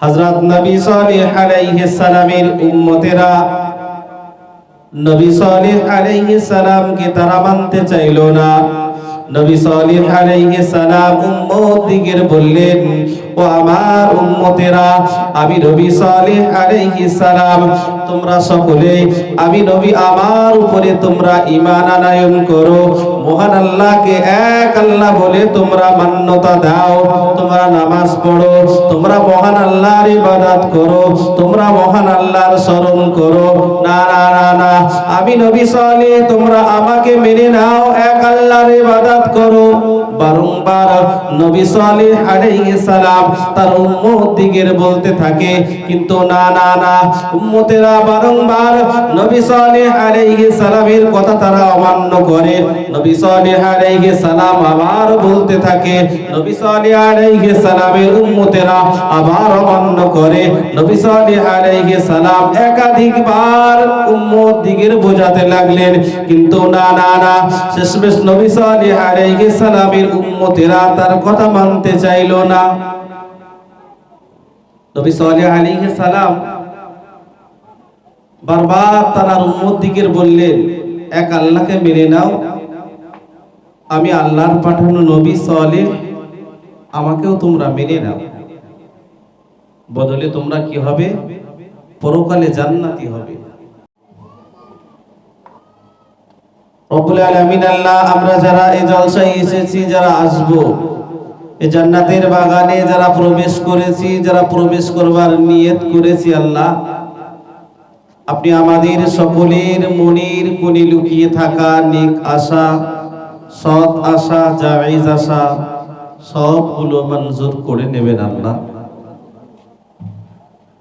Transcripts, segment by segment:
হযরত নবী সালেহ আলাইহিস সালামের উম্মতেরা, নবী সালেহ আলাইহিস সালামকে তারা মানতে চাইল না। নবী সালেহ আলাইহিস সালাম উম্মত দিগের বললেন, ও আমার উম্মতেরা, আমি নবী সালেহ আলাইহিস সালাম, তোমরা সকলে, আমি নবী আমার উপরে তোমরা ঈমান আনায়ন করো। মহান আল্লাহকে এক আল্লাহ বলে তোমরা মান্যতা দাও, তোমরা নামাজ পড়ো, তোমরা মহান আল্লাহর ইবাদত করো, তোমরা মহান আল্লাহর স্মরণ করো। না না না না, আমি নবী সালে তোমরা আমাকে মেনে নাও, এক আল্লাহর ইবাদত করো। বারংবার নবী সালেহ আলাইহিস সালাম তার উম্মত দিগের বলতে থাকে, কিন্তু না না না, উম্মতেরা বারংবার নবী সালেহ আলাইহিস সালামের কথা তারা অমান্য করে। নবী সালেহ আলাইহিস সালাম আবার বলতে থাকে, নবী সালেহ আলাইহিস সালামের উম্মতেরা আবার অমান্য করে। নবী সালেহ আলাইহিস সালাম একাধিকবার উম্মত দিগের বোঝাতে লাগলেন, কিন্তু না না না, শেষমেশ নবী সালেহ আলাইহিস সালামের উম্মতেরা তার কথা মানতে চাইল না। আমি আল্লাহর পাঠানো নবী আমাকেও তোমরা মেনে নাও। বদলে তোমরা কি হবে? পরকালে জান্নাতি হবে। রব্বুল আমরা যারা এই জলসায় এসেছি, যারা আসব, এই জান্নাতের বাগানে যারা প্রবেশ করেছি, যারা প্রবেশ করবার নিয়ত করেছি আল্লাহ, আপনি আমাদের সকলের মনির কোণে লুকিয়ে থাকা নেক আশা, সৎ আশা, জায়েজ আশা, সবগুলো মঞ্জুর করে নেবেন আল্লাহ।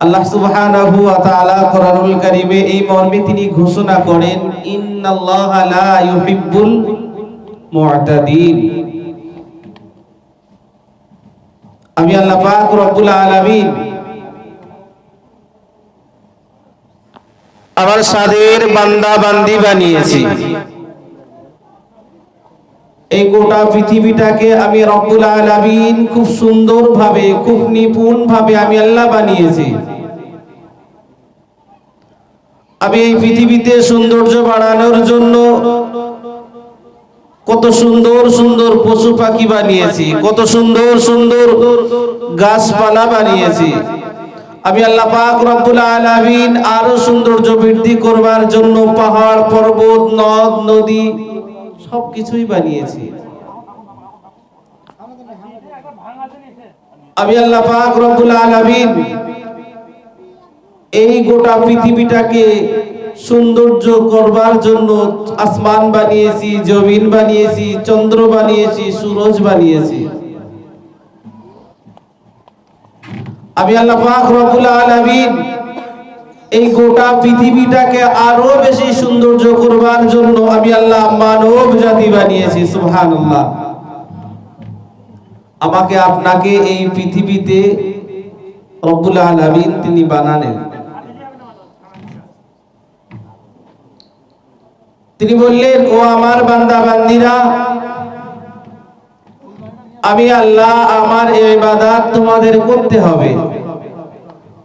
আল্লাহ সুবহানাহু ওয়া তাআলা কোরআনুল কারীমে এই মর্মে তিনি ঘোষণা করেন, ইন্নাল্লাহা লা ইউহিব্বুল আমি আল্লাহ পাক রব্বুল আলামিন আমার সাদের বান্দা বান্দি বানিয়েছি। এই গোটা পৃথিবীটাকে আমি রব্বুল আলামিন খুব সুন্দরভাবে, খুব নিপুণ ভাবে আমি আল্লাহ বানিয়েছি। আমি এই পৃথিবীতে সৌন্দর্য বাড়ানোর জন্য কত সুন্দর সুন্দর পশু পাখি বানিয়েছি, কত সুন্দর সুন্দর গাছপালা বানিয়েছি। আমি আল্লাহ পাক রব্বুল আলামিন আরও সৌন্দর্য বৃদ্ধি করবার জন্য পাহাড়, পর্বত, নদ, নদী সবকিছুই বানিয়েছি। আমি আল্লাহ পাক রব্বুল আলামিন এই গোটা পৃথিবীটাকে সৌন্দর্য করবার জন্য আসমান বানিয়েছি, জমিন বানিয়েছি, চন্দ্র বানিয়েছি, সূরজ বানিয়েছি। আমি আল্লাহ পাক রব্বুল আলামিন এই গোটা পৃথিবীটাকে আরও বেশি সৌন্দর্য করবার জন্য আমি আল্লাহ মানব জাতি বানিয়েছি, সুবহানাল্লাহ। আমাকে আপনাকে এই পৃথিবীতে তিনি বানালেন। তিনি বললেন, ও আমার বান্দা বান্দিরা আমি আল্লাহ আমার এই ইবাদত তোমাদের করতে হবে।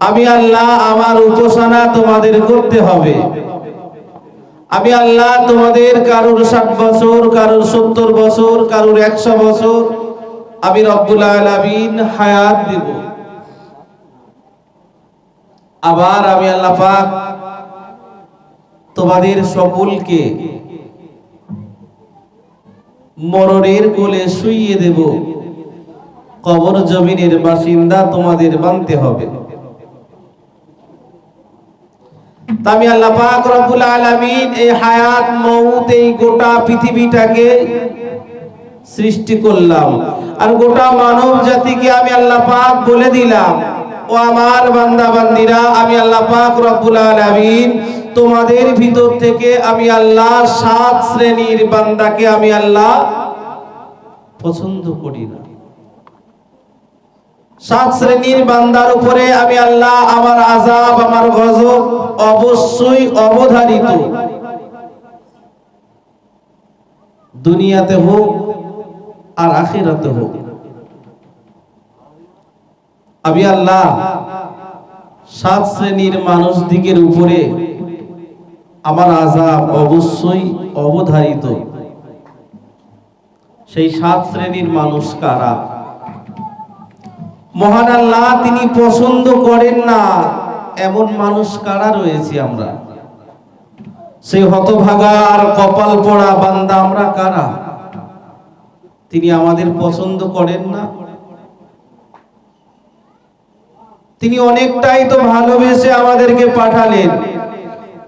আমি আল্লাহ আমার উপাসনা তোমাদের করতে হবে। আমি আল্লাহ তোমাদের কারোর ষাট বছর, কারোর সত্তর বছর, কারোর একশো বছর আমি রব্বুল আলামিন হায়াত দিব। আবার আমি আল্লাহ পাক তোমাদের সকলকে মরণের কোলে শুইয়ে দেব। কবর জমিনের বাসিন্দা তোমাদের বানতে হবে তা আমি আল্লাহ পাক রব্বুল আলামিন এই হায়াত মউত এই গোটা পৃথিবীটাকে সৃষ্টি করলাম। আর গোটা মানব জাতিকে আমি আল্লাহ পাক বলে দিলাম, ও ও আমার বান্দা বান্দিরা আমি আল্লাহ পাক রব্বুল আলামিন তোমাদের ভিতর থেকে আমি আল্লাহ সাত শ্রেণির বান্দাকে আমি আল্লাহ পছন্দ করি না। সাত শ্রেণির বান্দার উপরে আমি আল্লাহ আমার আজাব আমার গজব অবশ্যই অবধারিত। দুনিয়াতে হোক আর আখিরাতে হোক। আমি আল্লাহ সাত শ্রেণির মানুষ দিকের উপরে আমার আজাব অবশ্যই অবধারিত। সেই সাত শ্রেণির মানুষ কারা? মহান আল্লাহ, তিনি পছন্দ করেন না। এমন মানুষ কারা রয়েছে আমরা? সেই হতভাগা আর কপাল পড়া বান্দা আমরা কারা? তিনি আমাদের পছন্দ করেন না। তিনি অনেকটাই তো ভালোবেসে আমাদেরকে পাঠালেন।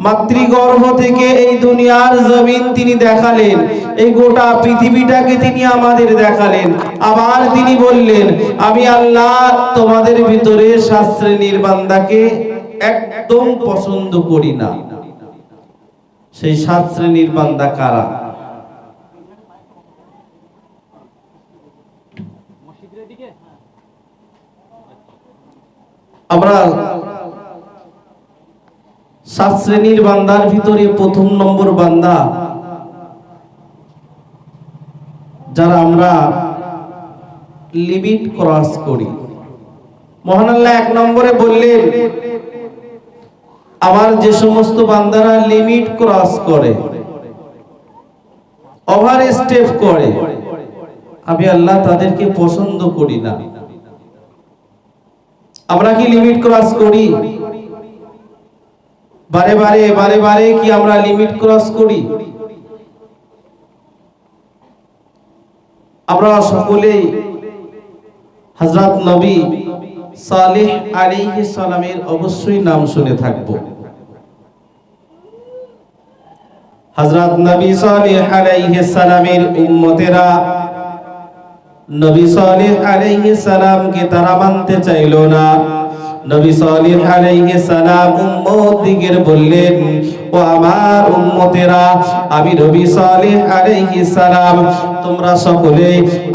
মাতৃগর্ভ থেকে এই দুনিয়ার জমিন তিনি দেখালেন। এই গোটা পৃথিবীটাকে তিনি আমাদের দেখালেন। আবার তিনি বললেন, আমি আল্লাহ তোমাদের ভিতরে শাস্ত্রের বান্দাকে একদম পছন্দ করি না। সেই সাত শ্রেণির বান্দা কারা? আমরা সাত শ্রেণির বান্দার ভিতরে প্রথম নম্বর বান্দা। যারা আমরা লিমিট ক্রস করি। মহান আল্লাহ এক নম্বরে বললেন, আমার যে সমস্ত বান্দারা লিমিট ক্রস করে ওভার স্টেপ করে, আমি আল্লাহ তাদেরকে পছন্দ করি না। আমরা কি লিমিট ক্রস করি? বারে বারে বারে বারে কি আমরা লিমিট ক্রস করি? আমরা সকলেই হযরত নবী সালেহ আলাইহিস সালামের অবশ্যই নাম শুনে থাকব। হযরত নবী সালেহ আলাইহিস সালামের উম্মতেরা নবী সালেহ আলাইহিস সালামকে তারা মানতে চাইলো না। নবী সালিহ আলাইহিস সালাম উম্মত দিগের বললেন, ও আমার উম্মতেরা, আমি নবী সালিহ আলাইহিস সালাম, তোমরা সকলে,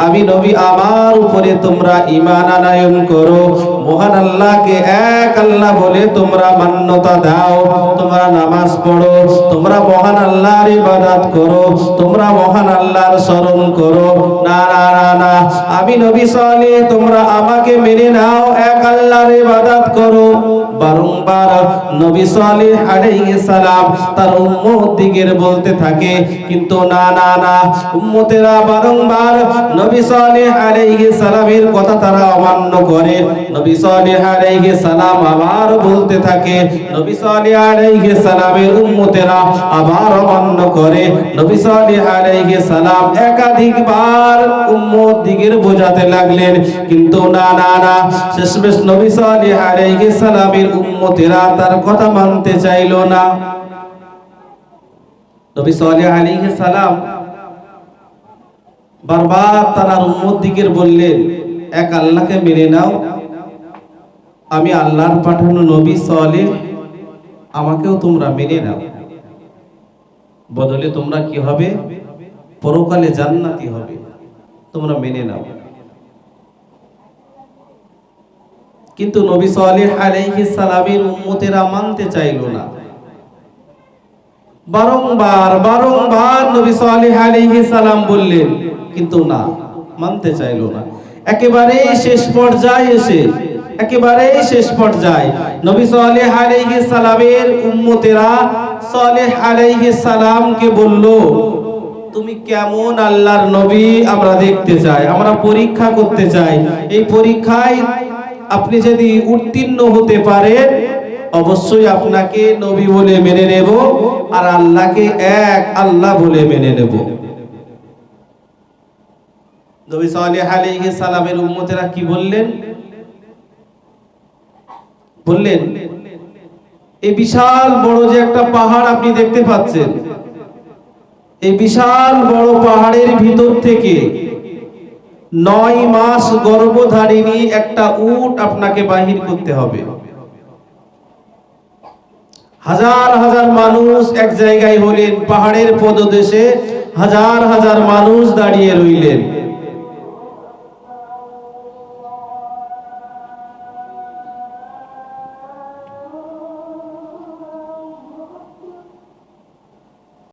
আমি নবী আমার উপরে তোমরা ঈমান আনায়ন করো মহান আল্লাহকে এক আল্লাহ বলে তোমরা মান্যতা দাও। তোমরা নামাজ পড়ো, তোমরা মহান আল্লাহর ইবাদত করো, তোমরা মহান আল্লাহর স্মরণ করো। না না না না, আমি নবী সালে তোমরা আমাকে মেনে নাও, এক আল্লাহর ইবাদত করো। বারংবার নবী সালেহ আলাইহিস সালাম তার উম্মত দিগের বলতে থাকে, কিন্তু না না না, উম্মতেরা বারংবার নবী সালেহ আলাইহিস সালামের কথা তারা অমান্য করে। নবী সালেহ আলাইহিস সালাম আবার বলতে থাকে, নবী সালেহ আলাইহিস সালামের উম্মতেরা আবার অমান্য করে। নবী সালেহ আলাইহিস সালাম একাধিকবার উম্মত দিগের বোঝাতে লাগলেন, কিন্তু না না না, শেষমেশ নবী সালেহ আলাইহিস সালামের উম্মতেরা তার কথা মানতে চাইলো না। নবী সালেহ আলাইহিস সালাম বারবার তার উম্মত দিকের বললেন, এক আল্লাহকে মেনে নাও। আমি আল্লাহর পাঠানো নবী সালেহ, আমাকেও তোমরা মেনে নাও। বদলে তোমরা কি হবে? পরকালে জান্নাতি হবে। তোমরা মেনে নাও। কিন্তু নবী সালেহ আলাইহিস সালামের উম্মতেরা মানতে চাইল না। বারংবার বারংবার নবী সালেহ আলাইহিস সালাম বললেন, কিন্তু না, মানতে চাইল না। একেবারে শেষ পর্যায়ে এসে একেবারে শেষ পর্যায়ে নবী সালেহ আলাইহিস সালামের উম্মতেরা সালেহ আলাইহিস সালামকে বলল, তুমি কেমন আল্লাহর নবী আমরা দেখতে চাই, আমরা পরীক্ষা করতে চাই। এই পরীক্ষায় আপনি যদি উত্তীর্ণ হতে পারেন, অবশ্যই আপনাকে নবী বলে মেনে নেব আর আল্লাহকে এক আল্লাহ বলে মেনে নেব। নবী সালেহ আলাইহিস সালামের উম্মতেরা কি বললেন? বললেন এই বিশাল বড় যে একটা পাহাড় আপনি দেখতে পাচ্ছেন এই বিশাল বড় পাহাড়ের ভিতর থেকে নয় মাস গর্ভধারিণী একটা উট আপনাকে বাহির করতে হবে। হাজার হাজার মানুষ এক জায়গায় হলেন, পাহাড়ের পদদেশে হাজার হাজার মানুষ দাঁড়িয়ে রইলেন।